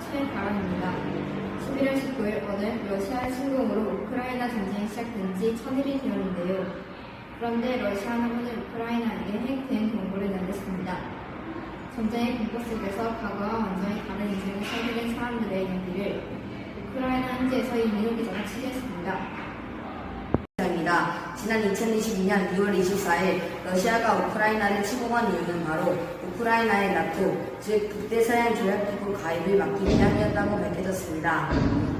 최 바람입니다. 11월 19일 오늘 러시아의 침공으로 우크라이나 전쟁이 시작된 지 천일이 되었는데요. 그런데 러시아는 오늘 우크라이나에게 핵대응 경보를 날렸습니다. 전쟁의 공포 속에서 과거와 완전히 다른 인생을 살게 된 사람들의 이야기를 우크라이나 현지에서 이민호 기자가 취재했습니다. 입니다. 지난 2022년 2월 24일 러시아가 우크라이나를 침공한 이유는 바로 우크라이나의 나토, 즉 북대서양 조약기구 가입을 막기 위함이었다고 밝혀졌습니다.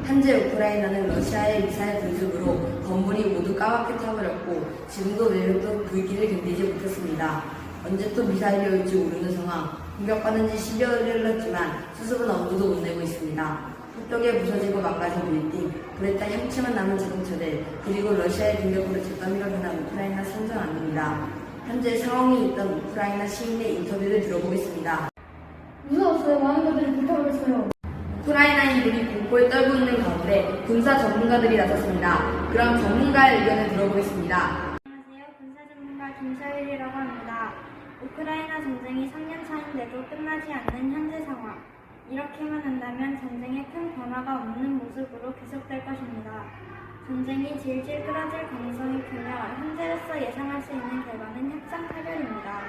현재 우크라이나는 러시아의 미사일 공습으로 건물이 모두 까맣게 타버렸고 지금도 내렸던 불길을 견디지 못했습니다. 언제 또 미사일이 올지 모르는 상황, 공격받은 지 10여일이 흘렀지만 수습은 엄두도 못 내고 있습니다. 폭격에 부서지고 망가진 빌딩, 따 흠치만 남은 자동차들, 그리고 러시아의 공격으로 잿더미가 변한 우크라이나 선전 안입니다. 현재 상황이 있던 우크라이나 시민의 인터뷰를 들어보겠습니다. 무서웠어요. 많은 것들이 불타버렸어요. 우크라이나 인들이 공포에 떨고 있는 가운데 군사 전문가들이 나섰습니다. 그럼 전문가의 의견을 들어보겠습니다. 안녕하세요. 군사 전문가 김서일이라고 합니다. 우크라이나 전쟁이 3년 차인데도 끝나지 않는 현재 상황. 이렇게만 한다면 전쟁에 큰 변화가 없는 모습으로 계속될 것입니다. 전쟁이 질질 끌어질 가능성이 크며 현재로서 예상할 수 있는 결과는 협상 타결입니다.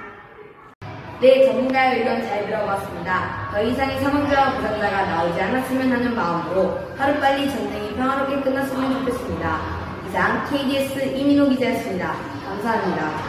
네, 전문가의 의견 잘 들어봤습니다. 더 이상의 사망자와 부상자가 나오지 않았으면 하는 마음으로 하루빨리 전쟁이 평화롭게 끝났으면 좋겠습니다. 이상 KDS 이민호 기자였습니다. 감사합니다.